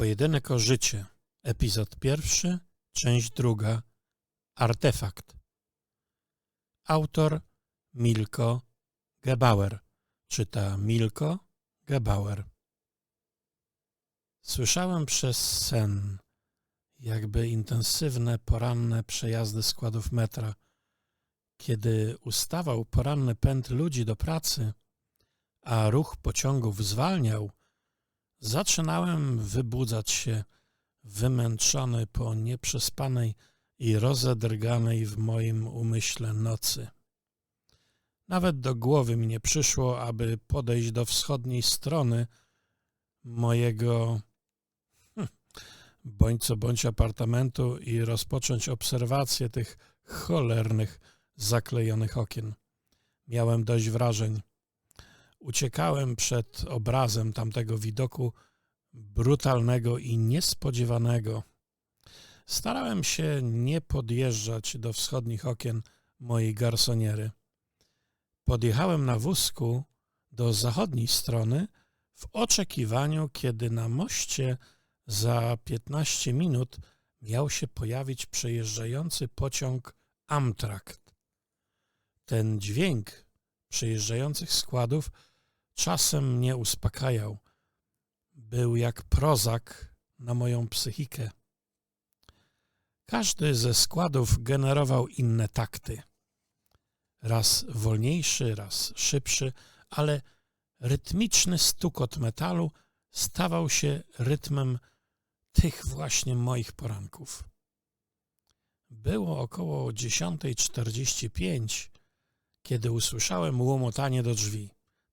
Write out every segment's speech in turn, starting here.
Pojedynek o życie. Epizod pierwszy, część druga. Artefakt. Autor Milko Gebauer. Czyta Milko Gebauer. Słyszałem przez sen, jakby intensywne poranne przejazdy składów metra. Kiedy ustawał poranny pęd ludzi do pracy, a ruch pociągów zwalniał, Zaczynałem wybudzać się, wymęczony po nieprzespanej i rozedrganej w moim umyśle nocy. Nawet do głowy mi nie przyszło, aby podejść do wschodniej strony mojego hm, bądź co bądź apartamentu i rozpocząć obserwację tych cholernych, zaklejonych okien. Miałem dość wrażeń. Uciekałem przed obrazem tamtego widoku brutalnego i niespodziewanego. Starałem się nie podjeżdżać do wschodnich okien mojej garsoniery. Podjechałem na wózku do zachodniej strony w oczekiwaniu, kiedy na moście za 15 minut miał się pojawić przejeżdżający pociąg Amtrak. Ten dźwięk przejeżdżających składów czasem mnie uspokajał. Był jak prozak na moją psychikę. Każdy ze składów generował inne takty. Raz wolniejszy, raz szybszy, ale rytmiczny stukot metalu stawał się rytmem tych właśnie moich poranków. Było około 10.45, kiedy usłyszałem łomotanie do drzwi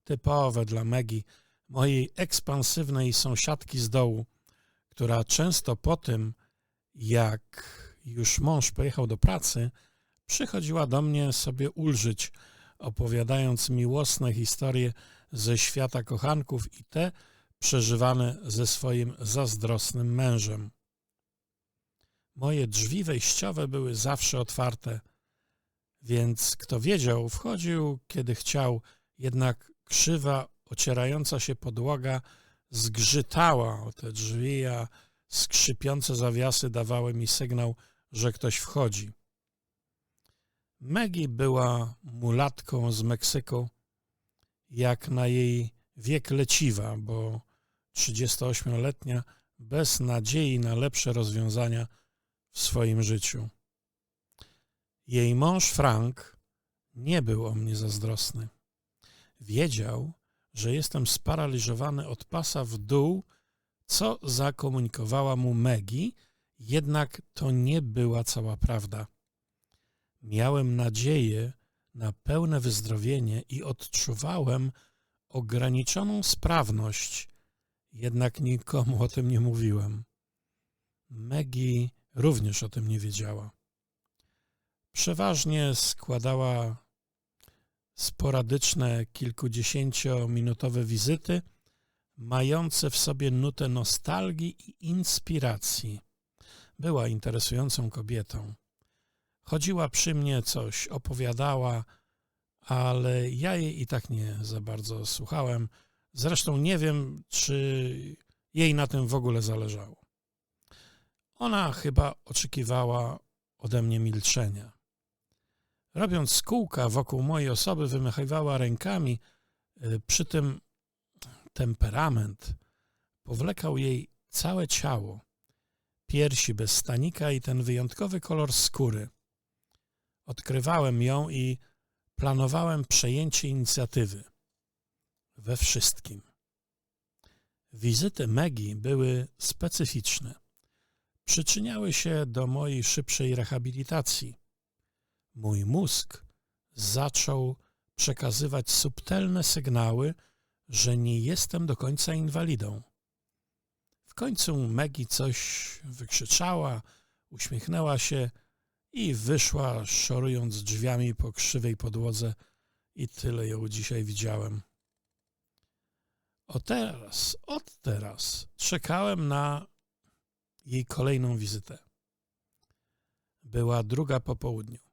typowe dla Megi, mojej ekspansywnej sąsiadki z dołu, która często po tym, jak już mąż pojechał do pracy, przychodziła do mnie sobie ulżyć, opowiadając miłosne historie ze świata kochanków i te przeżywane ze swoim zazdrosnym mężem. Moje drzwi wejściowe były zawsze otwarte, więc kto wiedział, wchodził kiedy chciał, jednak krzywa, ocierająca się podłoga zgrzytała o te drzwi, a skrzypiące zawiasy dawały mi sygnał, że ktoś wchodzi. Megi była mulatką z Meksyku, jak na jej wiek leciwa, bo 38-letnia bez nadziei na lepsze rozwiązania w swoim życiu. Jej mąż Frank nie był o mnie zazdrosny. Wiedział, że jestem sparaliżowany od pasa w dół, co zakomunikowała mu Megi, jednak to nie była cała prawda. Miałem nadzieję na pełne wyzdrowienie i odczuwałem ograniczoną sprawność, jednak nikomu o tym nie mówiłem. Megi również o tym nie wiedziała. Przeważnie składała sporadyczne, kilkudziesięciominutowe wizyty, mające w sobie nutę nostalgii i inspiracji. Była interesującą kobietą. Chodziła przy mnie, coś opowiadała, ale ja jej i tak nie za bardzo słuchałem. Zresztą nie wiem, czy jej na tym w ogóle zależało. Ona chyba oczekiwała ode mnie milczenia. Robiąc kółka wokół mojej osoby, wymachywała rękami, y, przy tym temperament powlekał jej całe ciało, piersi bez stanika i ten wyjątkowy kolor skóry. Odkrywałem ją i planowałem przejęcie inicjatywy we wszystkim. Wizyty Megi były specyficzne. Przyczyniały się do mojej szybszej rehabilitacji mój mózg zaczął przekazywać subtelne sygnały, że nie jestem do końca inwalidą. W końcu Megi coś wykrzyczała, uśmiechnęła się i wyszła, szorując drzwiami po krzywej podłodze i tyle ją dzisiaj widziałem. O teraz, od teraz czekałem na jej kolejną wizytę. Była druga po południu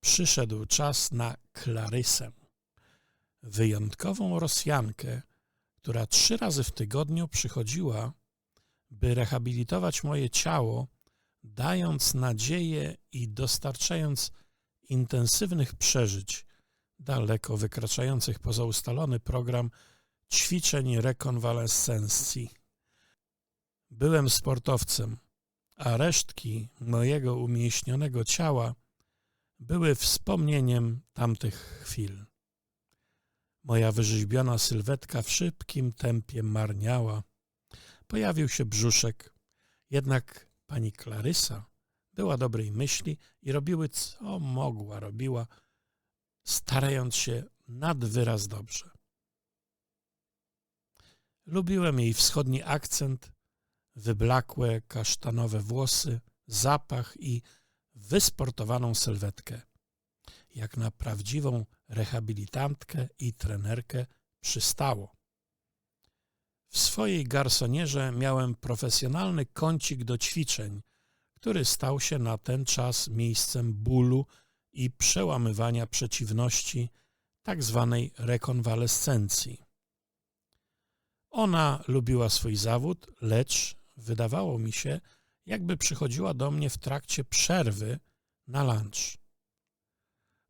przyszedł czas na Klarysę, wyjątkową Rosjankę, która trzy razy w tygodniu przychodziła, by rehabilitować moje ciało, dając nadzieję i dostarczając intensywnych przeżyć, daleko wykraczających poza ustalony program ćwiczeń rekonwalescencji. Byłem sportowcem, a resztki mojego umięśnionego ciała były wspomnieniem tamtych chwil. Moja wyrzeźbiona sylwetka w szybkim tempie marniała. Pojawił się brzuszek, jednak pani Klarysa była dobrej myśli i robiły co mogła, robiła, starając się nad wyraz dobrze. Lubiłem jej wschodni akcent, wyblakłe kasztanowe włosy, zapach i wysportowaną sylwetkę. Jak na prawdziwą rehabilitantkę i trenerkę przystało. W swojej garsonierze miałem profesjonalny kącik do ćwiczeń, który stał się na ten czas miejscem bólu i przełamywania przeciwności, tak zwanej rekonwalescencji. Ona lubiła swój zawód, lecz wydawało mi się, jakby przychodziła do mnie w trakcie przerwy na lunch.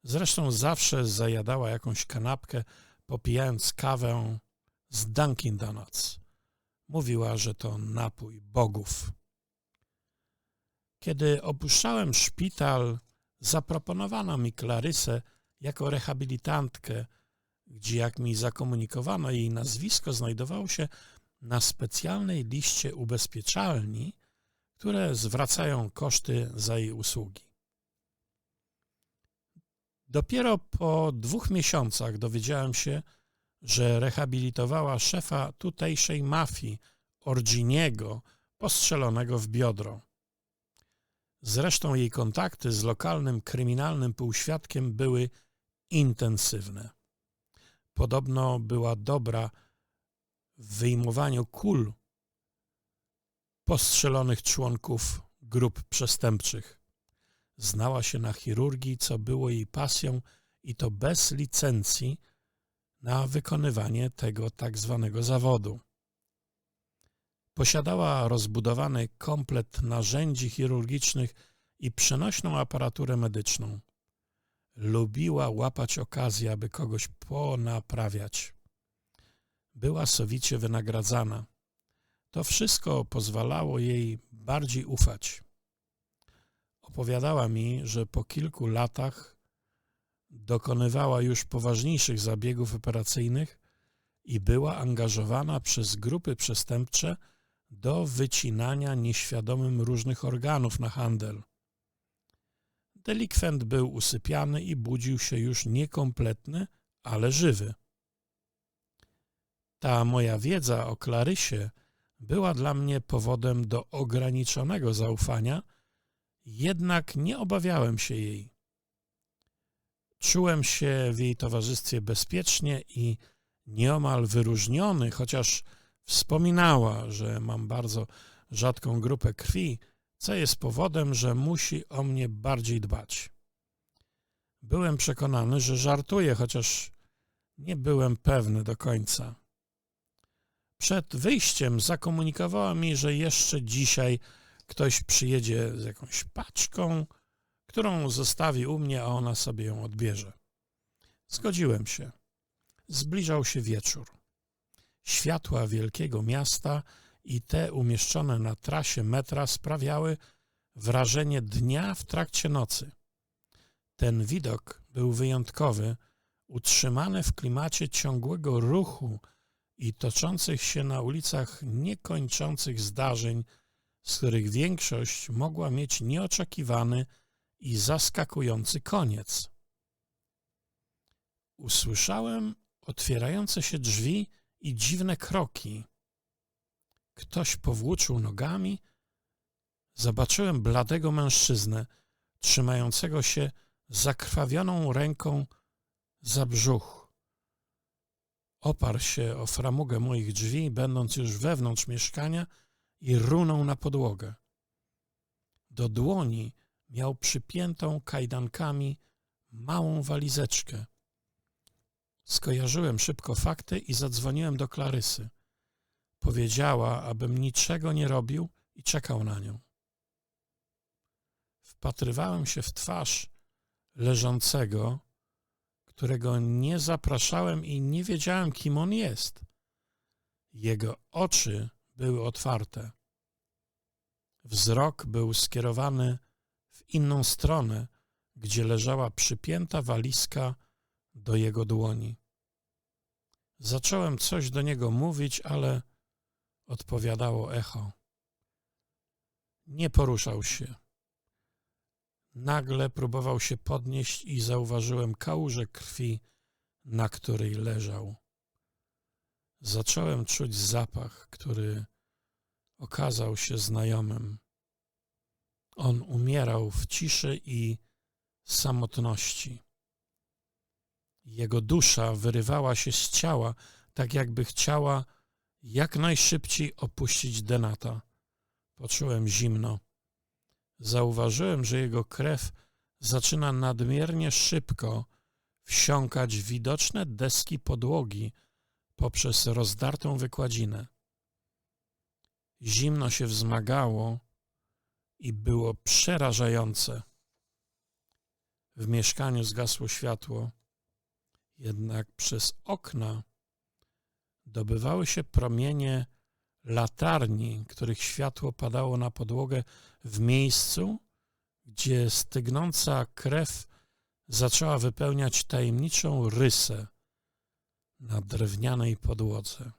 Zresztą zawsze zajadała jakąś kanapkę, popijając kawę z Dunkin Donuts. Mówiła, że to napój bogów. Kiedy opuszczałem szpital, zaproponowano mi Klarysę jako rehabilitantkę, gdzie, jak mi zakomunikowano, jej nazwisko znajdowało się na specjalnej liście ubezpieczalni, które zwracają koszty za jej usługi. Dopiero po dwóch miesiącach dowiedziałem się, że rehabilitowała szefa tutejszej mafii, Orginiego, postrzelonego w biodro. Zresztą jej kontakty z lokalnym kryminalnym półświadkiem były intensywne. Podobno była dobra w wyjmowaniu kul postrzelonych członków grup przestępczych. Znała się na chirurgii, co było jej pasją i to bez licencji na wykonywanie tego tak zwanego zawodu. Posiadała rozbudowany komplet narzędzi chirurgicznych i przenośną aparaturę medyczną. Lubiła łapać okazję, aby kogoś ponaprawiać. Była sowicie wynagradzana. To wszystko pozwalało jej bardziej ufać. Opowiadała mi, że po kilku latach dokonywała już poważniejszych zabiegów operacyjnych i była angażowana przez grupy przestępcze do wycinania nieświadomym różnych organów na handel. Delikwent był usypiany i budził się już niekompletny, ale żywy. Ta moja wiedza o Klarysie była dla mnie powodem do ograniczonego zaufania, jednak nie obawiałem się jej. Czułem się w jej towarzystwie bezpiecznie i nieomal wyróżniony, chociaż wspominała, że mam bardzo rzadką grupę krwi, co jest powodem, że musi o mnie bardziej dbać. Byłem przekonany, że żartuje, chociaż nie byłem pewny do końca. Przed wyjściem zakomunikowała mi, że jeszcze dzisiaj ktoś przyjedzie z jakąś paczką, którą zostawi u mnie, a ona sobie ją odbierze. Zgodziłem się. Zbliżał się wieczór. Światła wielkiego miasta i te umieszczone na trasie metra sprawiały wrażenie dnia w trakcie nocy. Ten widok był wyjątkowy, utrzymany w klimacie ciągłego ruchu i toczących się na ulicach niekończących zdarzeń, z których większość mogła mieć nieoczekiwany i zaskakujący koniec. Usłyszałem otwierające się drzwi i dziwne kroki. Ktoś powłóczył nogami. Zobaczyłem bladego mężczyznę, trzymającego się zakrwawioną ręką za brzuch. Oparł się o framugę moich drzwi, będąc już wewnątrz mieszkania i runął na podłogę. Do dłoni miał przypiętą kajdankami małą walizeczkę. Skojarzyłem szybko fakty i zadzwoniłem do Klarysy. powiedziała, abym niczego nie robił i czekał na nią. Wpatrywałem się w twarz leżącego, którego nie zapraszałem i nie wiedziałem, kim on jest. Jego oczy były otwarte. Wzrok był skierowany w inną stronę, gdzie leżała przypięta walizka do jego dłoni. Zacząłem coś do niego mówić, ale odpowiadało echo. Nie poruszał się. Nagle próbował się podnieść i zauważyłem kałużę krwi, na której leżał. Zacząłem czuć zapach, który okazał się znajomym. On umierał w ciszy i samotności. Jego dusza wyrywała się z ciała, tak jakby chciała jak najszybciej opuścić Denata. Poczułem zimno. Zauważyłem, że jego krew zaczyna nadmiernie szybko wsiąkać widoczne deski podłogi poprzez rozdartą wykładzinę. Zimno się wzmagało i było przerażające. W mieszkaniu zgasło światło, jednak przez okna dobywały się promienie latarni, których światło padało na podłogę w miejscu, gdzie stygnąca krew zaczęła wypełniać tajemniczą rysę na drewnianej podłodze.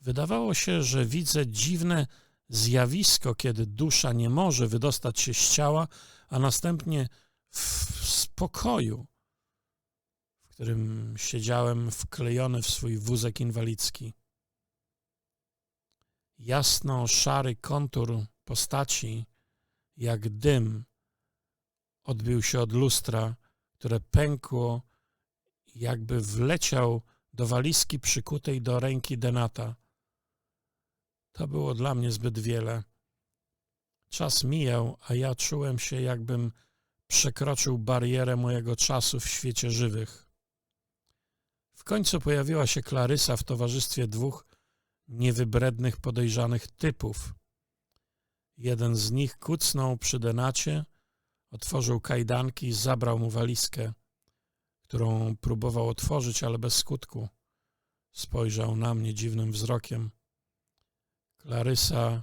Wydawało się, że widzę dziwne zjawisko, kiedy dusza nie może wydostać się z ciała, a następnie w spokoju, w którym siedziałem wklejony w swój wózek inwalidzki. Jasno-szary kontur postaci, jak dym, odbił się od lustra, które pękło, jakby wleciał do walizki przykutej do ręki Denata. To było dla mnie zbyt wiele. Czas mijał, a ja czułem się, jakbym przekroczył barierę mojego czasu w świecie żywych. W końcu pojawiła się Klarysa w towarzystwie dwóch niewybrednych podejrzanych typów. Jeden z nich kucnął przy denacie, otworzył kajdanki i zabrał mu walizkę, którą próbował otworzyć, ale bez skutku. Spojrzał na mnie dziwnym wzrokiem. Klarysa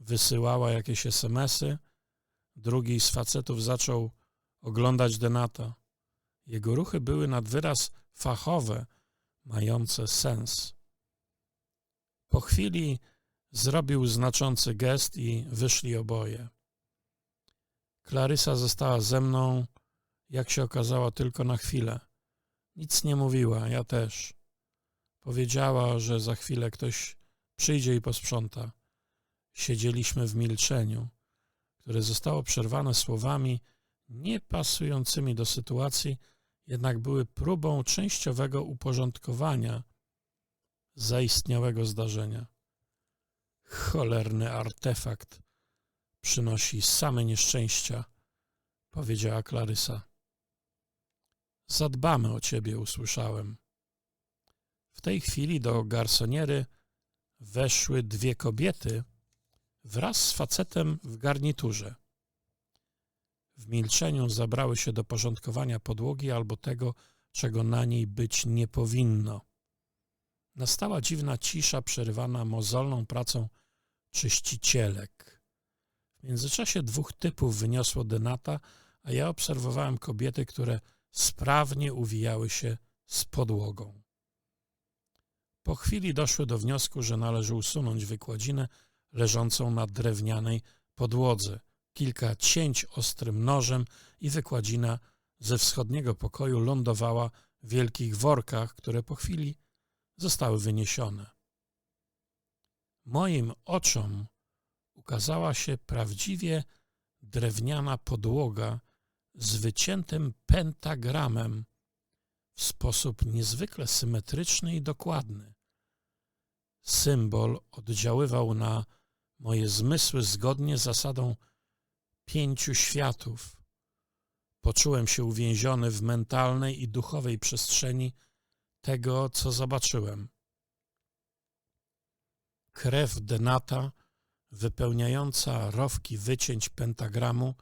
wysyłała jakieś smsy, drugi z facetów zaczął oglądać Denata. Jego ruchy były nad wyraz fachowe, mające sens. Po chwili zrobił znaczący gest i wyszli oboje. Klarysa została ze mną, jak się okazało, tylko na chwilę. Nic nie mówiła, ja też. Powiedziała, że za chwilę ktoś przyjdzie i posprząta. Siedzieliśmy w milczeniu, które zostało przerwane słowami niepasującymi do sytuacji, jednak były próbą częściowego uporządkowania zaistniałego zdarzenia. Cholerny artefakt przynosi same nieszczęścia, powiedziała Klarysa. Zadbamy o ciebie, usłyszałem. W tej chwili do garsoniery weszły dwie kobiety wraz z facetem w garniturze. W milczeniu zabrały się do porządkowania podłogi albo tego, czego na niej być nie powinno. Nastała dziwna cisza przerywana mozolną pracą czyścicielek. W międzyczasie dwóch typów wyniosło denata, a ja obserwowałem kobiety, które sprawnie uwijały się z podłogą. Po chwili doszły do wniosku, że należy usunąć wykładzinę leżącą na drewnianej podłodze, kilka cięć ostrym nożem i wykładzina ze wschodniego pokoju lądowała w wielkich workach, które po chwili zostały wyniesione. Moim oczom ukazała się prawdziwie drewniana podłoga z wyciętym pentagramem w sposób niezwykle symetryczny i dokładny. Symbol oddziaływał na moje zmysły zgodnie z zasadą pięciu światów. Poczułem się uwięziony w mentalnej i duchowej przestrzeni tego, co zobaczyłem. krew denata, wypełniająca rowki wycięć pentagramu,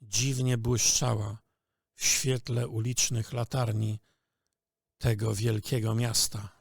dziwnie błyszczała w świetle ulicznych latarni tego wielkiego miasta.